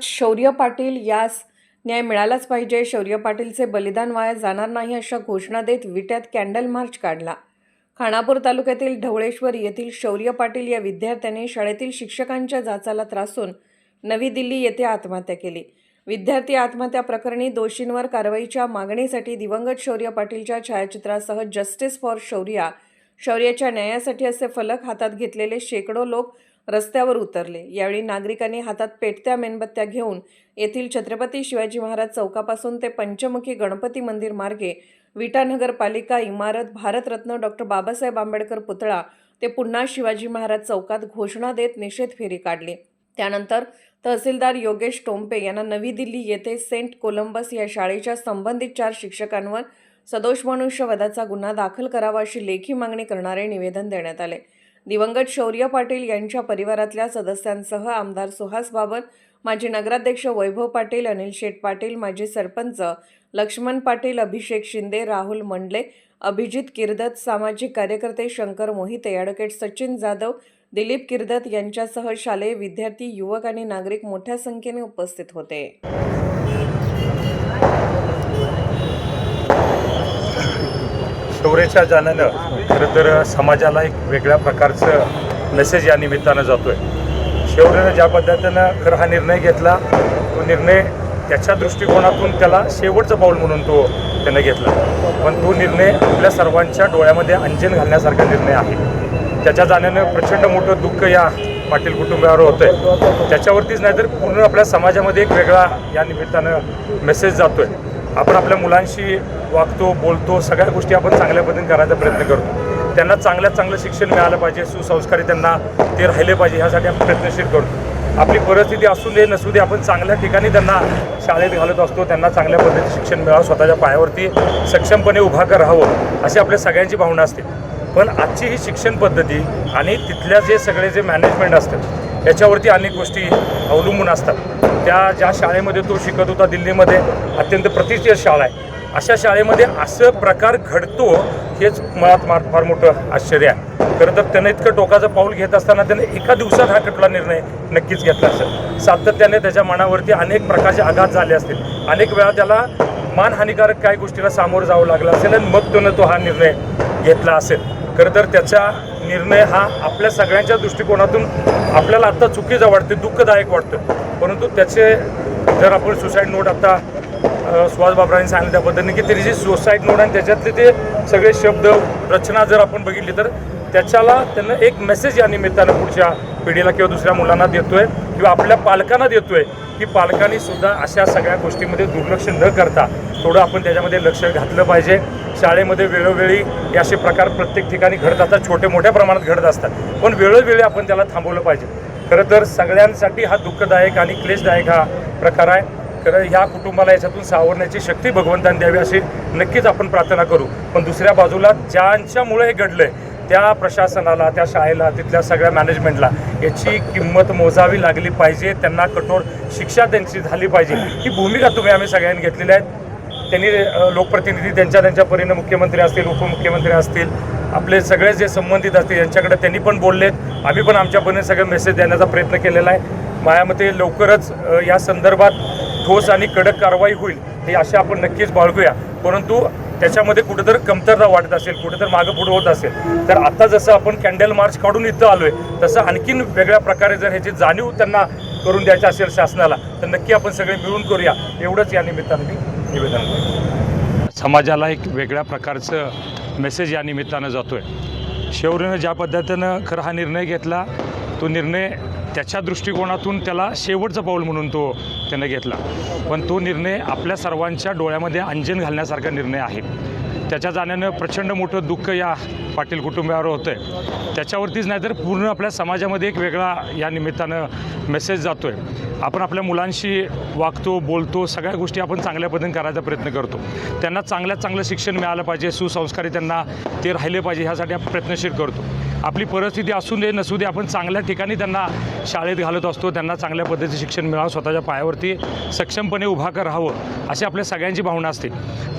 शौर्य पाटील यास न्याय मिळालाच पाहिजे. शौर्य पाटीलचे बलिदान वाया जाणार नाही अशा घोषणा देत विट्यात कॅन्डल मार्च काढला. खानापूर तालुक्यातील ढवळेश्वर येथील शौर्य पाटील या विद्यार्थ्याने शाळेतील शिक्षकांच्या जाचाला त्रासून नवी दिल्ली येथे आत्महत्या केली. विद्यार्थी आत्महत्या प्रकरणी दोषींवर कारवाईच्या मागणीसाठी दिवंगत शौर्य पाटीलच्या छायाचित्रासह जस्टिस फॉर शौर्या. शौर्याच्या न्यायासाठी असे फलक हातात घेतलेले शेकडो लोक रस्त्यावर उतरले. यावेळी नागरिकांनी हातात पेटत्या मेणबत्त्या घेऊन येथील छत्रपती शिवाजी महाराज चौकापासून ते पंचमुखी गणपती मंदिर मार्गे विटा नगरपालिका इमारत भारतरत्न डॉक्टर बाबासाहेब आंबेडकर पुतळा ते पुन्हा शिवाजी महाराज चौकात घोषणा देत निषेध फेरी काढली. त्यानंतर तहसीलदार योगेश टोंपे यांना नवी दिल्ली येथे सेंट कोलंबस या शाळेच्या संबंधित चार शिक्षकांवर सदोष मनुष्यवधाचा गुन्हा दाखल करावा अशी लेखी मागणी करणारे निवेदन देण्यात आले. दिवंगत शौर्य पाटील यांच्या परिवारातल्या सदस्यांसह आमदार सुहास बाबर माजी नगराध्यक्ष वैभव पाटील अनिल शेठ पाटील माजी सरपंच लक्ष्मण पाटील अभिषेक शिंदे राहुल मंडले अभिजित किर्दत सामाजिक कार्यकर्ते शंकर मोहिते ॲडव्होकेट सचिन जाधव दिलीप किर्दत यांच्यासह शालेय विद्यार्थी युवक आणि नागरिक मोठ्या संख्येने उपस्थित होते. शौर्याच्या जाण्यानं खरं तर समाजाला एक वेगळ्या प्रकारचं मेसेज या निमित्तानं जातो आहे शौर्यानं ज्या पद्धतीनं खरं हा निर्णय घेतला तो निर्णय त्याच्या दृष्टिकोनातून त्याला शेवटचं पाऊल म्हणून तो त्यानं घेतला. पण तो निर्णय आपल्या सर्वांच्या डोळ्यामध्ये अंजन घालण्यासारखा निर्णय आहे. त्याच्या जाण्यानं प्रचंड मोठं दुःख या पाटील कुटुंबावर होतं आहे त्याच्यावरतीच नाही तर पूर्ण आपल्या समाजामध्ये एक वेगळा या निमित्तानं मेसेज जातो आहे आपण आपल्या मुलांशी वागतो बोलतो सगळ्या गोष्टी आपण चांगल्या पद्धतीने करायचा प्रयत्न करतो. त्यांना चांगल्यात चांगलं शिक्षण मिळालं पाहिजे सुसंस्कारी त्यांना ते राहिले पाहिजे ह्यासाठी आपण प्रयत्नशील करतो. आपली परिस्थिती असू दे नसू दे आपण चांगल्या ठिकाणी त्यांना शाळेत घालत असतो त्यांना चांगल्या पद्धतीचं शिक्षण मिळावं स्वतःच्या पायावरती सक्षमपणे उभा कर राहावं अशी आपल्या सगळ्यांची भावना असते. पण आजची ही शिक्षण पद्धती आणि तिथल्या जे सगळे जे मॅनेजमेंट असतात याच्यावरती अनेक गोष्टी अवलंबून असतात. त्या ज्या शाळेमध्ये तो शिकत होता दिल्लीमध्ये अत्यंत प्रतिष्ठित शाळा आहे. अशा शाळेमध्ये असं प्रकार घडतो हेच मुळात मार फार मोठं आश्चर्य आहे. खरं तर त्यानं इतकं टोकाचं पाऊल घेत असताना त्यानं एका दिवसात हा कटला निर्णय नक्कीच घेतला असेल. सातत्याने त्याच्या मनावरती अनेक प्रकारचे आघात झाले असतील. अनेक वेळा त्याला मानहानिकारक काही गोष्टीला सामोरं जावं लागलं असेल आणि मग त्यानं तो हा निर्णय घेतला असेल. खरं तर त्याचा निर्णय हा आपल्या सगळ्यांच्या दृष्टिकोनातून आपल्याला आत्ता चुकीचं वाटते दुःखदायक वाटतं. परंतु त्याचे जर आपण सुसाईड नोट आता सुहास बाबरांनी सांगितलं त्या पद्धतीने की त्याची जी सुसाईड नोट आणि त्याच्यातले ते सगळे शब्द रचना जर आपण बघितली तर त्याच्याला त्यांना एक मेसेज या निमित्तानं पुढच्या पिढीला किंवा दुसऱ्या मुलांना देतोय किंवा आपल्या पालकांना देतोय की पालकांनी सुद्धा अशा सगळ्या गोष्टीमध्ये दुर्लक्ष न करता थोडं आपण त्याच्यामध्ये लक्ष घातलं पाहिजे. शाळेमध्ये वेळोवेळी हे असे प्रकार प्रत्येक ठिकाणी घडत असतात. छोटे मोठ्या प्रमाणात घडत असतात. पण वेळोवेळी आपण त्याला थांबवलं पाहिजे. खरं तर सगळ्यांसाठी हा दुःखदायक आणि क्लेशदायक हा प्रकार आहे. खरं ह्या कुटुंबाला याच्यातून सावरण्याची शक्ती भगवंतांनी द्यावी अशी नक्कीच आपण प्रार्थना करू. पण दुसऱ्या बाजूला ज्यांच्यामुळे हे घडलंय त्या प्रशासनाला त्या शाळेला तिथल्या सगळ्या मॅनेजमेंटला याची किंमत मोजावी लागली पाहिजे. त्यांना कठोर शिक्षा त्यांची झाली पाहिजे. ही भूमिका तुम्ही आम्ही सगळ्यांनी घेतलेली आहे. त्यांनी लोकप्रतिनिधी त्यांच्या त्यांच्या परीने मुख्यमंत्री असतील उपमुख्यमंत्री असतील आपले सगळे जे संबंधित असतील यांच्याकडे त्यांनी पण बोललेत. आम्ही पण आमच्या परीने सगळं मेसेज देण्याचा प्रयत्न केलेला आहे. माझ्या मते लवकरच या संदर्भात ठोस आणि कडक कारवाई होईल हे अशा आपण नक्कीच बाळगूया. परंतु त्याच्यामध्ये कुठेतरी कमतरता वाटत असेल कुठेतरी मागं पुढं होत असेल. तर आता जसं आपण कॅन्डल मार्च काढून इथं आलोय तसं आणखीन वेगळ्या प्रकारे जर ह्याची जाणीव त्यांना करून द्यायची असेल शासनाला तर नक्की आपण सगळे मिळून करूया. एवढंच या निमित्तानं मी निवेदन करतो समाजाला एक वेगळ्या प्रकारचं मेसेज या निमित्तानं जातो आहे शेवरीनं ज्या पद्धतीनं खरं हा निर्णय घेतला तो निर्णय त्याच्या दृष्टिकोनातून त्याला शेवटचं पाऊल म्हणून तो त्यानं घेतला. पण तो निर्णय आपल्या सर्वांच्या डोळ्यामध्ये अंजन घालण्यासारखा निर्णय आहे. त्याच्या जाण्यानं प्रचंड मोठं दुःख या पाटील कुटुंबावर होतं आहे त्याच्यावरतीच नाही तर पूर्ण आपल्या समाजामध्ये एक वेगळा या निमित्तानं मेसेज जातो आहे आपण आपल्या मुलांशी वागतो बोलतो सगळ्या गोष्टी आपण चांगल्या पद्धतीने करायचा प्रयत्न करतो. त्यांना चांगल्यात चांगलं शिक्षण मिळालं पाहिजे सुसंस्कारी त्यांना ते राहिले पाहिजे ह्यासाठी आपण प्रयत्नशील करतो. आपली परिस्थिती असू दे नसू दे आपण चांगल्या ठिकाणी त्यांना शाळेत घालत असतो त्यांना चांगल्या पद्धतीचं शिक्षण मिळावं स्वतःच्या पायावरती सक्षमपणे उभा कर राहावं अशी आपल्या सगळ्यांची भावना असते.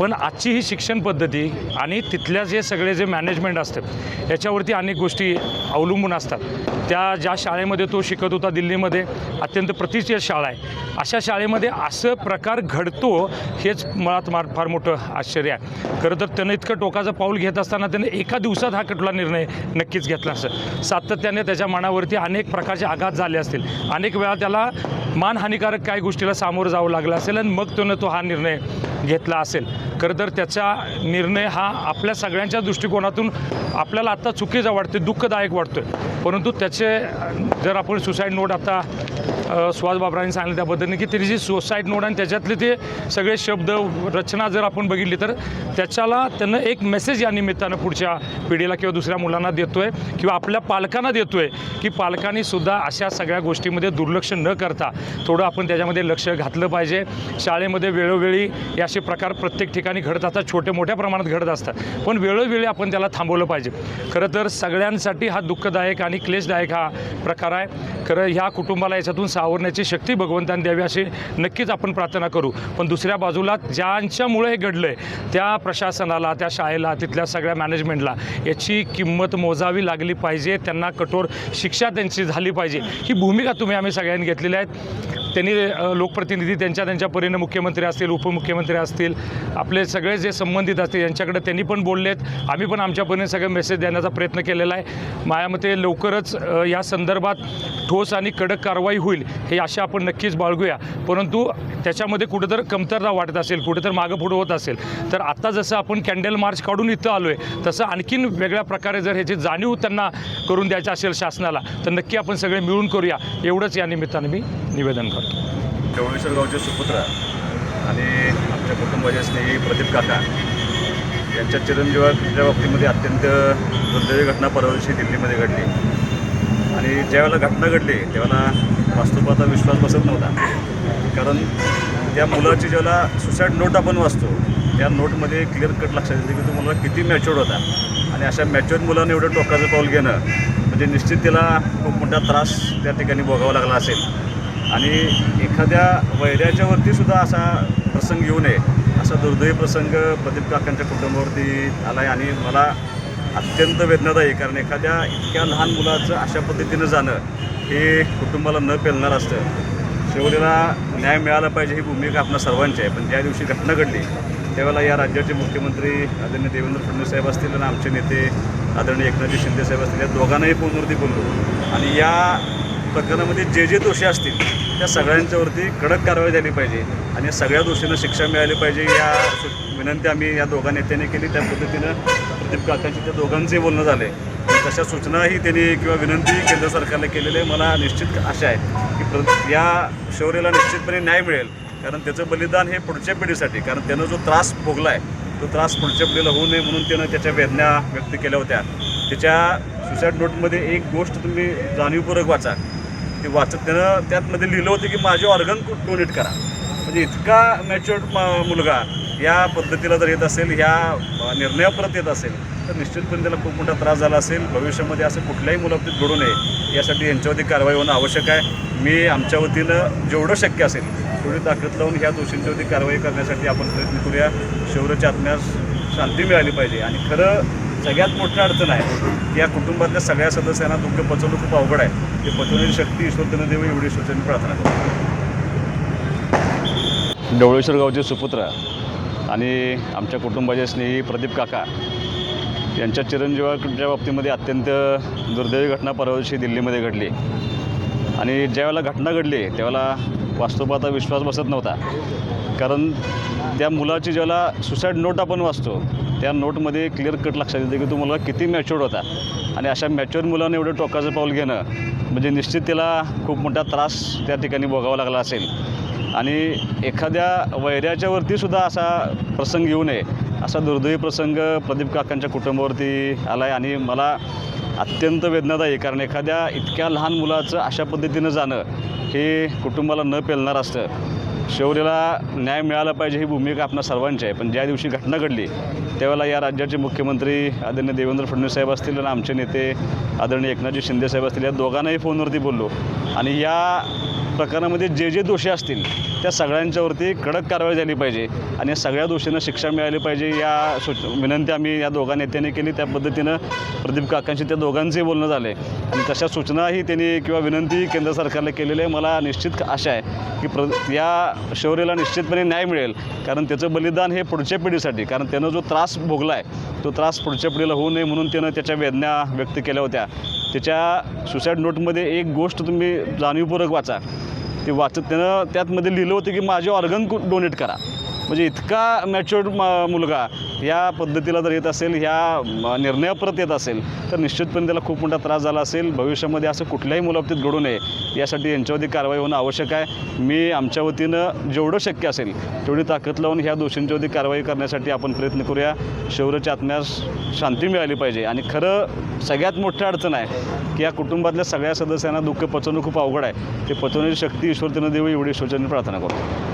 पण आजची ही शिक्षण पद्धती आणि तिथल्या जे सगळे जे मॅनेजमेंट असते याच्यावरती अनेक गोष्टी अवलंबून असतात. त्या ज्या शाळेमध्ये तो शिकत होता दिल्लीमध्ये अत्यंत प्रतिष्ठित शाळा आहे. अशा शाळेमध्ये असं प्रकार घडतो हेच मुळात मार फार मोठं आश्चर्य आहे. खरं तर त्यानं इतकं टोकाचं पाऊल घेत असताना त्याने एका दिवसात हा कटला निर्णय नक्कीच घेतला असं. सातत्याने त्याच्या मनावरती अनेक प्रकारचे आघात झाले असतील. अनेक वेळा त्याला मानहानिकारक काही गोष्टीला सामोरं जावं लागलं असेल आणि मग त्यानं तो हा निर्णय घेतला असेल. खरं तर त्याचा निर्णय हा आपल्या सगळ्यांच्या दृष्टिकोनातून आपल्याला आत्ता चुकीचा वाटते दुःखदायक वाटतो आहे परंतु त्याचे जर आपण सुसाईड नोट आता Bye. सुहास बाबरांनी सांगितलं त्या पद्धतीने की त्याची जी सुसाईड नोट आणि त्याच्यातले ते सगळे शब्द रचना जर आपण बघितली तर त्याच्याला त्यांना एक मेसेज या निमित्तानं पुढच्या पिढीला किंवा दुसऱ्या मुलांना देतो आहे किंवा आपल्या पालकांना देतो आहे की पालकांनी सुद्धा अशा सगळ्या गोष्टीमध्ये दुर्लक्ष न करता थोडं आपण त्याच्यामध्ये लक्ष घातलं पाहिजे. शाळेमध्ये वेळोवेळी हे असे प्रकार प्रत्येक ठिकाणी घडत असतात छोटे मोठ्या प्रमाणात घडत असतात. पण वेळोवेळी आपण त्याला थांबवलं पाहिजे. खरं तर सगळ्यांसाठी हा दुःखदायक आणि क्लेशदायक हा प्रकार आहे. खरं ह्या कुटुंबाला याच्यातून सा सावरण्याची शक्ती भगवंतांनी द्यावी अशी नक्कीच आपण प्रार्थना करू. पण दुसऱ्या बाजूला ज्यांच्यामुळे हे घडलं आहे त्या प्रशासनाला त्या शाळेला तिथल्या सगळ्या मॅनेजमेंटला याची किंमत मोजावी लागली पाहिजे. त्यांना कठोर शिक्षा त्यांची झाली पाहिजे. ही भूमिका तुम्ही आम्ही सगळ्यांनी घेतलेली आहेत त्यांनी लोकप्रतिनिधी त्यांच्या त्यांच्या परीने मुख्यमंत्री असतील उपमुख्यमंत्री असतील आपले सगळे जे संबंधित असतील यांच्याकडे त्यांनी पण बोललेत. आम्ही पण आमच्या परीने सगळे मेसेज देण्याचा प्रयत्न केलेला आहे. माझ्या मते लवकरच या संदर्भात ठोस आणि कडक कारवाई होईल हे आशा आपण नक्कीच बाळगूया. परंतु त्याच्यामध्ये कुठेतर कमतरता वाटत असेल कुठेतर मागं पुढं होत असेल. तर आत्ता जसं आपण कॅन्डल मार्च काढून इथं आलो आहे तसं आणखीन वेगळ्या प्रकारे जर ह्याची जाणीव त्यांना करून द्यायची असेल शासनाला तर नक्की आपण सगळे मिळून करूया. एवढंच या निमित्तानं मी निवेदन करतो. ढवळेश्वर गावचे सुपुत्र आणि आमच्या कुटुंबाचे स्नेही प्रदीप काका यांच्या चिरंजीवाच्या बाबतीमध्ये अत्यंत दुर्दैवी घटना परवा दिवशी दिल्लीमध्ये घडली. आणि ज्यावेळेला घटना घडली त्यावेळेला वास्तुपाचा विश्वास बसत नव्हता. कारण त्या मुलाची ज्यावेळेला सुसाईड नोट आपण वाचतो त्या नोटमध्ये क्लिअर कट लक्षात येते की तो मुलगा किती मॅच्युअर्ड होता. आणि अशा मॅच्युअर मुलानं एवढं टोकाचं पाऊल घेणं म्हणजे निश्चित त्याला खूप मोठा त्रास त्या ठिकाणी भोगावा लागला असेल. आणि एखाद्या वैऱ्याच्या सुद्धा असा प्रसंग येऊ नये असा दुर्दैवी प्रसंग प्रदीप काकांच्या कुटुंबावरती आला आहे आणि मला अत्यंत वेदनादायी कारण एखाद्या इतक्या लहान मुलाचं अशा पद्धतीनं जाणं हे कुटुंबाला न पेलणार असतं. शेवटीला न्याय मिळाला पाहिजे ही भूमिका आपल्या सर्वांची आहे. पण ज्या दिवशी घटना घडली त्यावेळेला या राज्याचे मुख्यमंत्री आदरणीय देवेंद्र फडणवीस साहेब असतील आणि आमचे नेते आदरणीय एकनाथजी शिंदे साहेब असतील या दोघांनाही फोनवरती बोललो. आणि या प्रकरणामध्ये जे जे दोषी असतील त्या सगळ्यांच्यावरती कडक कारवाई झाली पाहिजे. आणि सगळ्या दोषींना शिक्षा मिळाली पाहिजे या सु- विनंती आम्ही या दोघा नेत्यांनी केली. त्या पद्धतीनं प्रदीप काकांची त्या दोघांचे बोलणं झाले तशा सूचनाही त्यांनी किंवा विनंती केंद्र सरकारला केलेले मला निश्चित आशा आहे की प्र या शौर्याला निश्चितपणे न्याय मिळेल. कारण त्याचं बलिदान हे पुढच्या पिढीसाठी कारण त्यानं जो त्रास भोगला आहे तो त्रास पुढच्या पिढीला होऊ नये म्हणून त्यानं त्याच्या वेदना व्यक्त केल्या होत्या. त्याच्या सुसाईड नोटमध्ये एक गोष्ट तुम्ही जाणीवपूर्वक वाचा. ते वाचत त्यानं त्यातमध्ये लिहिलं होतं की माझे ऑर्गन डोनेट करा. म्हणजे इतका मॅच्युअर्ड मुलगा या पद्धतीला जर येत असेल ह्या निर्णयाप्रत येत असेल तर निश्चितपणे त्याला खूप मोठा त्रास झाला असेल. भविष्यामध्ये असं कुठल्याही मुलाबतीत घडू नये. यासाठी यांच्यावरती कारवाई होणं आवश्यक आहे. मी आमच्या वतीनं जेवढं शक्य असेल तेवढी ताकद लावून ह्या दोषींच्यावरती कारवाई करण्यासाठी आपण प्रयत्न करूया. शौर्याच्या आत्म्यास शांती मिळाली पाहिजे. आणि खरं सगळ्यात मोठं अडचण आहे या कुटुंबातल्या सगळ्या सदस्यांना दुःख पचवणं खूप अवघड आहे. ते पचवण्याची शक्ती ईश्वर त्यांना देऊ एवढी ईश्वरचरणी प्रार्थना करतो. डवळेश्वर गावचे सुपुत्र आणि आमच्या कुटुंबाचे स्नेही प्रदीप काका यांच्या चिरंजीवाच्या बाबतीमध्ये अत्यंत दुर्दैवी घटना परवा दिवशी दिल्लीमध्ये घडली. आणि ज्यावेळेला घटना घडली त्यावेळेला वास्तवाचा विश्वास बसत नव्हता. कारण त्या मुलाची ज्याला सुसाईड नोट आपण वाचतो त्या नोटमध्ये क्लिअर कट लक्षात येते की तो मुलगा किती मॅच्युअर्ड होता. आणि अशा मॅच्युअर मुलानं एवढं टोकाचं पाऊल घेणं म्हणजे निश्चित त्याला खूप मोठा त्रास त्या ठिकाणी भोगावा लागला असेल. आणि एखाद्या वैऱ्याच्या सुद्धा असा प्रसंग येऊ नये. असा दुर्दैवी प्रसंग प्रदीप काकांच्या कुटुंबावरती आला आहे आणि मला अत्यंत वेदनादायी कारण एखाद्या इतक्या लहान मुलाचं अशा पद्धतीनं जाणं हे कुटुंबाला न पेलणार असतं. शौर्याला न्याय मिळाला पाहिजे ही भूमिका आपणा सर्वांची आहे. पण ज्या दिवशी घटना घडली त्यावेळेला या राज्याचे मुख्यमंत्री आदरणीय देवेंद्र फडणवीस साहेब असतील आणि आमचे नेते आदरणीय एकनाथजी शिंदे साहेब असतील या दोघांनाही फोनवरती बोललो. आणि या प्रकरणामध्ये जे जे दोषी असतील त्या सगळ्यांच्यावरती कडक कारवाई झाली पाहिजे. आणि या सगळ्या दोषींना शिक्षा मिळाली पाहिजे या सूच विनंती आम्ही या दोघा नेत्यांनी केली. त्या पद्धतीनं प्रदीप काकांशी त्या दोघांचंही बोलणं झालं आहे आणि तशा सूचनाही त्यांनी किंवा विनंती केंद्र सरकारला केलेली आहे. मला निश्चित आशा आहे की प्र या शौर्याला निश्चितपणे न्याय मिळेल. कारण त्याचं बलिदान हे पुढच्या पिढीसाठी कारण त्यानं जो त्रास भोगला आहे तो त्रास पुढच्या पिढीला होऊ नये म्हणून त्यानं त्याच्या वेदना व्यक्त केल्या होत्या. त्याच्या सुसाईड नोटमध्ये एक गोष्ट तुम्ही जाणीवपूर्वक वाचा. ते वाचत त्यानं त्यातमध्ये लिहिलं होतं की माझे ऑर्गन डोनेट करा. म्हणजे इतका मॅच्युअर्ड मुलगा या पद्धतीला जर येत असेल ह्या निर्णयाप्रत येत असेल तर निश्चितपणे त्याला खूप मोठा त्रास झाला असेल. भविष्यामध्ये असं कुठल्याही मुलाबाबतीत घडू नये. यासाठी यांच्यावरती कारवाई होणं आवश्यक आहे. मी आमच्या वतीनं जेवढं शक्य असेल तेवढी ताकद लावून ह्या दोषींच्यावरती कारवाई करण्यासाठी आपण प्रयत्न करूया. शौर्याच्या आत्म्यास शांती मिळाली पाहिजे. आणि खरं सगळ्यात मोठी अडचण आहे की या कुटुंबातल्या सगळ्या सदस्यांना दुःख पचवणं खूप अवघड आहे. ते पचवण्याची शक्ती ईश्वरतेनं देऊ एवढी ईश्वरचरणी प्रार्थना करतो.